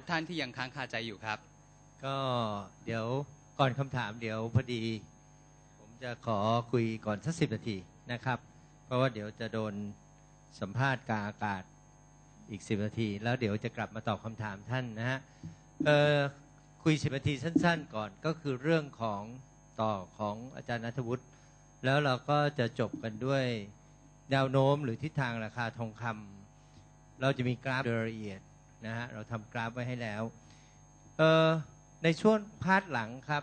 ทุกท่านที่ยังค้างคาใจอยู่ครับ ก็เดี๋ยวก่อนคำถามเดี๋ยวพอดี ผมจะขอคุยก่อนสักสิบนาทีนะครับ เพราะว่าเดี๋ยวจะโดนสัมภาษณ์กางอากาศอีกสิบนาที แล้วเดี๋ยวจะกลับมาตอบคำถามท่านนะฮะคุยสิบนาทีสั้น ๆ ก่อนก็คือเรื่องของต่อของอาจารย์นัทวุฒิแล้วเราก็จะจบกันด้วยแนวโน้มหรือทิศทางราคาทองคำเราจะมีกราฟโดยละเอียด นะฮะเราทำกราฟไว้ให้แล้วเออในช่วงพาร์ทหลังครับ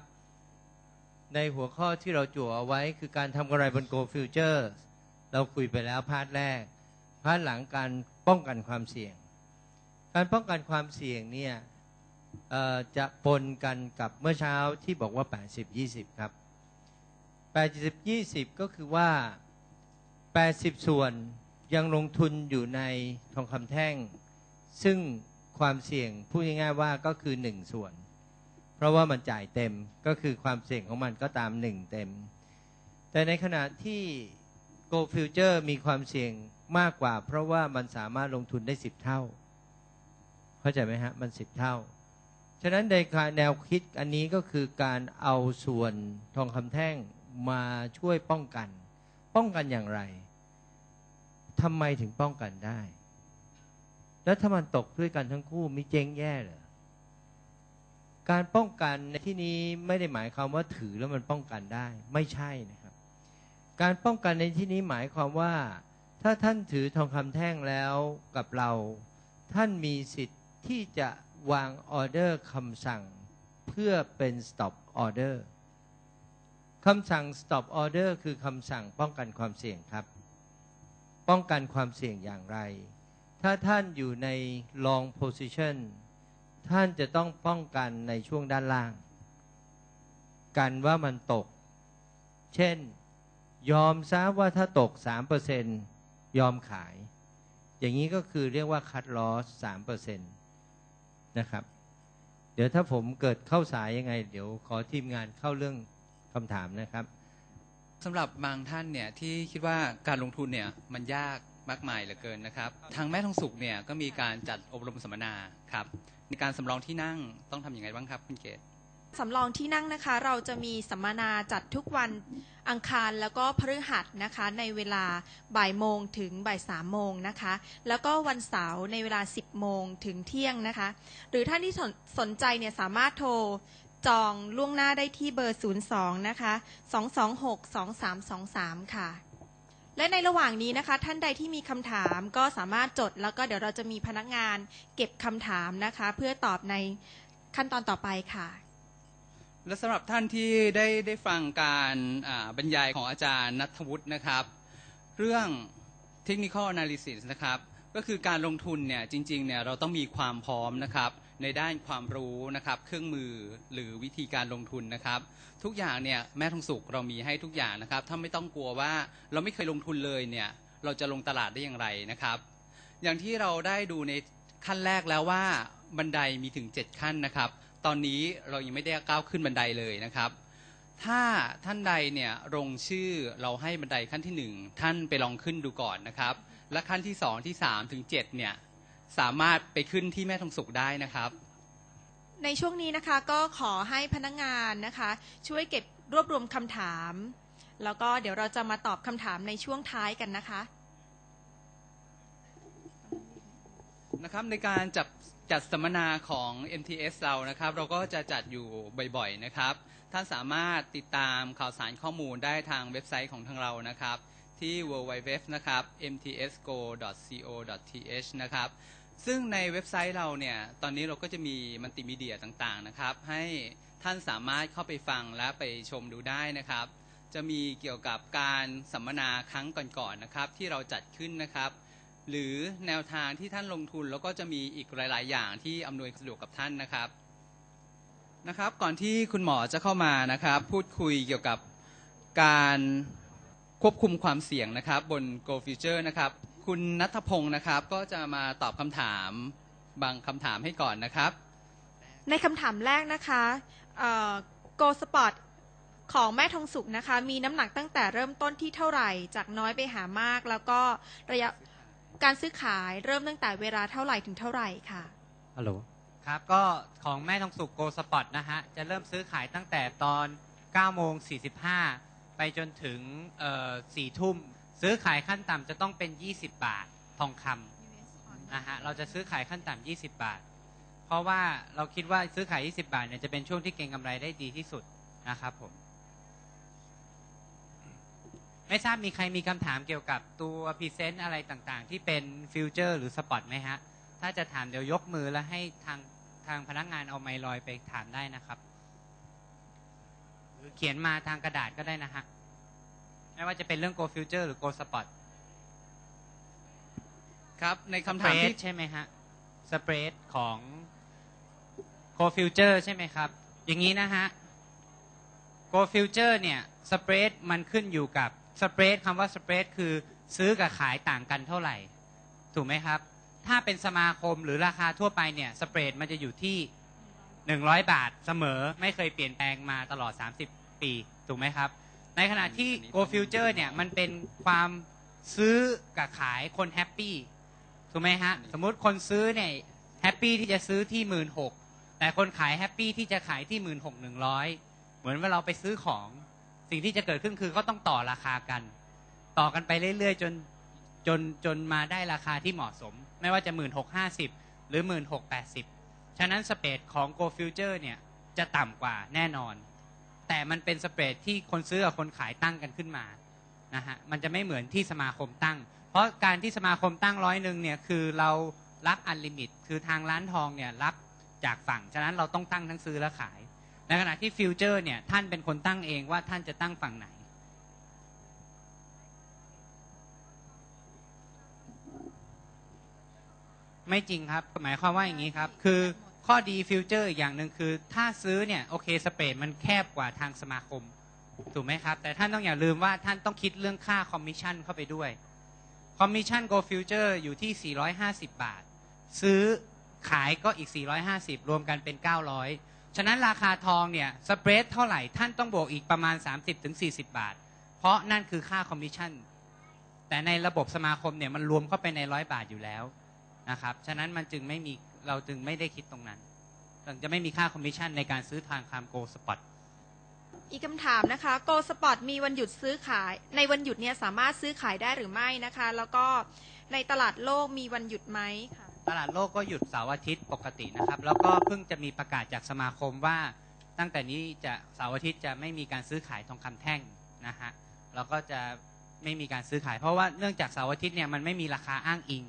ในหัวข้อที่เราจั่วเอาไว้คือการทำกำไรบน Go Future เราคุยไปแล้วพาร์ทแรก พาร์ทหลังการป้องกันความเสี่ยง การป้องกันความเสี่ยงเนี่ยจะปนกันกับเมื่อเช้าที่บอกว่า 80-20 ครับ 80-20 ก็คือว่า 80 ส่วนยังลงทุนอยู่ในทองคำแท่ง ซึ่ง ความเสี่ยงพูดง่ายๆว่าก็คือ1ส่วน เพราะว่ามันจ่ายเต็มก็คือความเสี่ยงของมันก็ตาม1เต็ม แต่ในขณะที่ Go Future มีความเสี่ยงมากกว่า เพราะว่ามันสามารถลงทุนได้10เท่า เข้าใจไหมฮะ มัน10เท่า ฉะนั้นในแนวคิดอันนี้ก็คือการเอาส่วนทองคำแท่งมาช่วยป้องกัน ป้องกันอย่างไรทำไมถึงป้องกันได้ แล้วถ้ามันตกด้วยกันทั้งคู่มิเจ๊งแย่เหรอการป้องกันในที่นี้ไม่ได้หมายความว่าถือแล้วมันป้องกันได้ ไม่ใช่นะครับ การป้องกันในที่นี้หมายความว่า ถ้าท่านถือทองคำแท่งแล้วกับเรา ท่านมีสิทธิ์ที่จะวางออเดอร์คำสั่ง เพื่อเป็น stop order คำสั่ง stop order คือคำสั่งป้องกันความเสี่ยงครับ ป้องกันความเสี่ยงอย่างไร ถ้าท่านอยู่ใน long position ท่านจะต้องป้องกันในช่วงด้านล่าง กันว่ามันตก เช่น ยอมซะว่าถ้าตก 3%ยอมขาย อย่างนี้ก็คือเรียกว่า cut loss 3%นะครับ เดี๋ยวถ้าผมเกิดเข้าสายยังไง เดี๋ยวขอทีมงานเข้าเรื่องคำถามนะครับสำหรับบางท่านเนี่ยที่คิดว่าการลงทุนเนี่ยมันยาก มากมายเหลือเกินนะครับ ทางแม่ทองสุกเนี่ยก็มีการจัดอบรมสัมมนาครับในการสำรองที่นั่งต้องทำอย่างไรบ้างครับคุณเกศสำรองที่นั่งนะคะ เราจะมีสัมมนาจัดทุกวันอังคารแล้วก็พฤหัสนะคะ ในเวลาบ่ายโมงถึงบ่ายสามโมงนะคะ แล้วก็วันเสาร์ในเวลา 10 โมงถึงเที่ยงนะคะ หรือท่านที่สนสนใจเนี่ยสามารถโทรจองล่วงหน้าได้ที่เบอร์ 02 นะคะ 226 2323 ค่ะ และในระหว่างนี้นะคะ ท่านใดที่มีคำถามก็สามารถจด แล้วก็เดี๋ยวเราจะมีพนักงานเก็บคำถามนะคะ เพื่อตอบในขั้นตอนต่อไปค่ะ และสำหรับท่านที่ได้ได้ฟังการบรรยายของอาจารย์นัทวุฒินะครับ เรื่อง technical analysis นะครับ ก็คือการลงทุนเนี่ยจริงๆเนี่ยเราต้องมีความพร้อมนะครับ ในด้านความรู้นะครับ เครื่องมือหรือวิธีการลงทุนนะครับ ทุกอย่างเนี่ยแม่ทองสุกเรามีให้ทุกอย่างนะครับ ถ้าไม่ต้องกลัวว่าเราไม่เคยลงทุนเลยเนี่ยเราจะลงตลาดได้อย่างไรนะครับ อย่างที่เราได้ดูในขั้นแรกแล้วว่าบันไดมีถึง 7 ขั้นนะครับ ตอนนี้เรายังไม่ได้ก้าวขึ้นบันไดเลยนะครับ ถ้าท่านใดเนี่ยลงชื่อเราให้บันไดขั้นที่หนึ่งท่านไปลองขึ้นดูก่อนนะครับ และขั้นที่สองที่สามถึงเจ็ดเนี่ย สามารถไปขึ้นที่แม่ทองสุกได้นะครับ ในช่วงนี้นะคะก็ขอให้พนักงานนะคะ ช่วยเก็บรวบรวมคำถาม แล้วก็เดี๋ยวเราจะมาตอบคำถามในช่วงท้ายกันนะคะ นะครับในการจัดจัดสัมมนาของ MTS เรานะครับ เราก็จะจัดอยู่บ่อยๆนะครับ ท่านสามารถติดตามข่าวสารข้อมูลได้ทางเว็บไซต์ของทางเรานะครับที่ www นะครับ mtsgo.co.th นะครับ ซึ่งในเว็บไซต์เราเนี่ย ตอนนี้เราก็จะมีมัลติมีเดียต่างๆนะครับ ให้ท่านสามารถเข้าไปฟังและไปชมดูได้นะครับ จะมีเกี่ยวกับการสัมมนาครั้งก่อนๆนะครับ ที่เราจัดขึ้นนะครับ หรือแนวทางที่ท่านลงทุนแล้วก็จะมีอีกหลาย ๆ อย่างที่อำนวยสะดวกกับท่านนะครับนะครับก่อนที่คุณหมอจะเข้ามานะครับ พูดคุยเกี่ยวกับการควบคุมความเสี่ยงนะครับ บน Go Future นะครับ คุณนัทพงศ์นะครับ ก็จะมาตอบคำถามบางคำถามให้ก่อนนะครับ ในคำถามแรกนะคะเอ่อ Go Spot ของแม่ทองสุกนะคะ มีน้ำหนักตั้งแต่เริ่มต้นที่เท่าไหร่ จากน้อยไปหามาก แล้วก็ระยะการซื้อขายเริ่มตั้งแต่เวลาเท่าไหร่ถึงเท่าไหร่ค่ะฮัลโหลครับ ก็ของแม่ทองสุกโกสปอตนะฮะ จะเริ่มซื้อขายตั้งแต่ตอน9โมง45 ไปจนถึงเอ่อ4ทุ่ม ซื้อขายขั้นต่ำจะต้องเป็น 20 บาททองคำนะฮะเราจะซื้อขายขั้นต่ำ20 บาท เพราะว่าเราคิดว่าซื้อขาย 20 บาทเนี่ยจะเป็นช่วงที่เก็งกำไรได้ดีที่สุดนะครับผม ไม่ทราบมีใครมีคำถามเกี่ยวกับตัวพรีเซนต์อะไรต่างๆ ที่เป็นฟิวเจอร์หรือสปอตไหมฮะ ถ้าจะถามเดี๋ยวยกมือแล้วให้ทางทางพนักงานเอาไมค์ลอยไปถามได้นะครับ หรือเขียนมาทางกระดาษก็ได้นะฮะ ไม่ว่าจะเป็นเรื่อง Go Future หรือ Go Spot ครับ ในคำสเปถามรที่ดใช่ไหมฮะสเปรดของ Go Future ใช่ไหมครับ อย่างนี้นะฮะ Go Future เนี่ยสเปรดมันขึ้นอยู่กับสเปรดคำว่าสเปรดคือซื้อกับขายต่างกันเท่าไหร่ ถูกไหมครับ ถ้าเป็นสมาคมหรือราคาทั่วไปเนี่ยสเปรดมันจะอยู่ที่ 100 บาทเสมอไม่เคยเปลี่ยนแปลงมาตลอด 30 ปี ถูกไหมครับ ในขณะที่ Go Future เนี่ยมันเป็นความซื้อกับขายคนแฮปปี้ถูกไหมฮะ สมมุติคนซื้อเนี่ยแฮปปี้ที่จะซื้อที่หมื่นหกแต่คนขายแฮปปี้ที่จะขายที่หมื่นหกหนึ่งร้อยเหมือนว่าเราไปซื้อของสิ่งที่จะเกิดขึ้นคือก็ต้องต่อราคากัน ต่อกันไปเรื่อยๆ จนจนจนมาได้ราคาที่เหมาะสม ไม่ว่าจะหมื่นหกห้าสิบหรือหมื่นหกแปดสิบฉะนั้นสเปรดของ Go Future เนี่ยจะต่ำกว่าแน่นอน แต่มันเป็นสเปรดที่คนซื้อกับคนขายตั้งกันขึ้นมานะฮะมันจะไม่เหมือนที่สมาคมตั้ง เพราะการที่สมาคมตั้งร้อยหนึ่งเนี่ยคือเรารับอันลิมิต คือทางร้านทองเนี่ยรับจากฝั่ง ฉะนั้นเราต้องตั้งทั้งซื้อและขาย ในขณะที่ฟิวเจอร์เนี่ยท่านเป็นคนตั้งเองว่าท่านจะตั้งฝั่งไหน ไม่จริงครับ หมายความว่าอย่างนี้ครับ คือ ข้อดีฟิวเจอร์อีกอย่างหนึ่งคือ ถ้าซื้อเนี่ยโอเคสเปรดมันแคบกว่าทางสมาคม ถูกไหมครับ แต่ท่านต้องอย่าลืมว่าท่านต้องคิดเรื่องค่าคอมมิชชั่นเข้าไปด้วยคอมมิชชั่น Go Future อยู่ที่ 450 บาท ซื้อขายก็อีก 450 รวมกันเป็น 900 ฉะนั้นราคาทองเนี่ยสเปรดเท่าไหร่ท่านต้องบวกอีกประมาณ 30-40 บาท เพราะนั่นคือค่าคอมมิชชั่นแต่ในระบบสมาคมเนี่ยมันรวมเข้าไปในร้อยบาทอยู่แล้ว นะครับ ฉะนั้นมันจึงไม่มีเราจึงไม่ได้คิดตรงนั้นถึงจะไม่มีค่าคอมมิชชั่นในการซื้อทางคามโกสปอตอีกคำถามนะคะ Go Spot มีวันหยุดซื้อขาย ในวันหยุดเนี่ยสามารถซื้อขายได้หรือไม่นะคะ แล้วก็ในตลาดโลกมีวันหยุดไหมค่ะตลาดโลกก็หยุดเสาร์อาทิตย์ปกตินะครับ แล้วก็เพิ่งจะมีประกาศจากสมาคมว่าตั้งแต่นี้จะเสาร์อาทิตย์จะไม่มีการซื้อขายทองคำแท่งนะฮะแล้วก็จะไม่มีการซื้อขาย เพราะว่าเนื่องจากเสาร์อาทิตย์เนี่ยมันไม่มีราคาอ้างอิง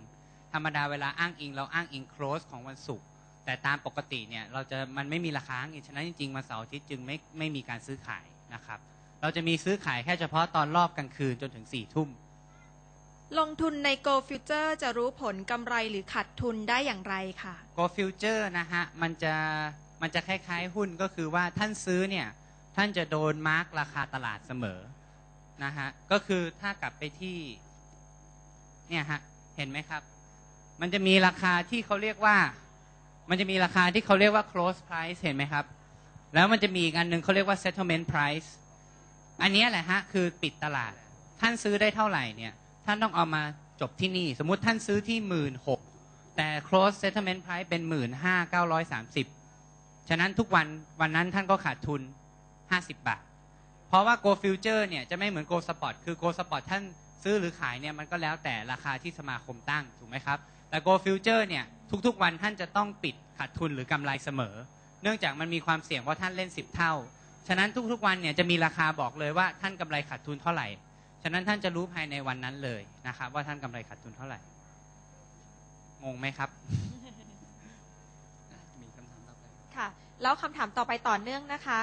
ธรรมดาเวลาอ้างอิง เราอ้างอิง close ของวันศุกร์แต่ตามปกติเนี่ยเราจะมันไม่มีราคาอ้างอิงฉะนั้นจริงๆวันเสาร์อาทิตย์จึงไม่ไม่มีการซื้อขายนะครับ เราจะมีซื้อขายแค่เฉพาะตอนรอบกลางคืนจนถึงสี่ทุ่มลงทุนใน Go Future จะรู้ผลกำไรหรือขาดทุนได้อย่างไรค่ะ Go Future นะฮะมันจะมันจะคล้ายๆหุ้นก็คือว่าท่านซื้อเนี่ยท่านจะโดนมาร์กราคาตลาดเสมอนะฮะก็คือถ้ากลับไปที่เนี่ยฮะเห็นไหมครับ มันจะมีราคาที่เขาเรียกว่า มันจะมีราคาที่เขาเรียกว่า close price เห็นไหมครับ แล้วมันจะมีอีกอันหนึ่งเขาเรียกว่า settlement price อันนี้แหละฮะคือปิดตลาด ท่านซื้อได้เท่าไหร่เนี่ยท่านต้องเอามาจบที่นี่ สมมุติท่านซื้อที่หมื่นหกแต่ close settlement price เป็นหมื่นห้าเก้าร้อยสามสิบฉะนั้นทุกวันวันนั้นท่านก็ขาดทุนห้าสิบบาท เพราะว่า go future เนี่ยจะไม่เหมือน go spot คือ go spot ท่านซื้อหรือขายเนี่ยมันก็แล้วแต่ราคาที่สมาคมตั้งถูกไหมครับ แต่ go future เนี่ยทุกๆวันท่านจะต้องปิดขาดทุนหรือกำไรเสมอ เนื่องจากมันมีความเสี่ยงว่าท่านเล่น 10 เท่า ฉะนั้นทุกๆวันเนี่ยจะมีราคาบอกเลยว่าท่านกำไรขาดทุนเท่าไหร่ ฉะนั้นท่านจะรู้ภายในวันนั้นเลยนะครับว่าท่านกำไรขาดทุนเท่าไหร่ งงไหมครับ มีคำถามต่อไปค่ะ แล้วคำถามต่อไปต่อเนื่องนะคะ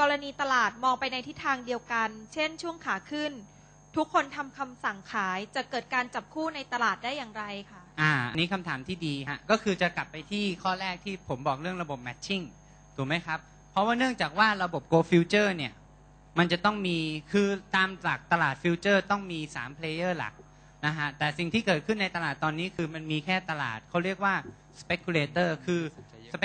กรณีตลาดมองไปในทิศทางเดียวกัน เช่น ช่วงขาขึ้น ทุกคนทำคำสั่งขายจะเกิดการจับคู่ในตลาดได้อย่างไรคะ อ่าอันนี้คำถามที่ดีฮะก็คือจะกลับไปที่ข้อแรกที่ผมบอกเรื่องระบบ matching ถูกไหมครับ เพราะว่าเนื่องจากว่าระบบ go future เนี่ย มันจะต้องมีคือตามหลักตลาดฟิวเจอร์ต้องมี3 player หลักนะฮะแต่สิ่งที่เกิดขึ้นในตลาดตอนนี้คือมันมีแค่ตลาดเขาเรียกว่า speculator คือ spec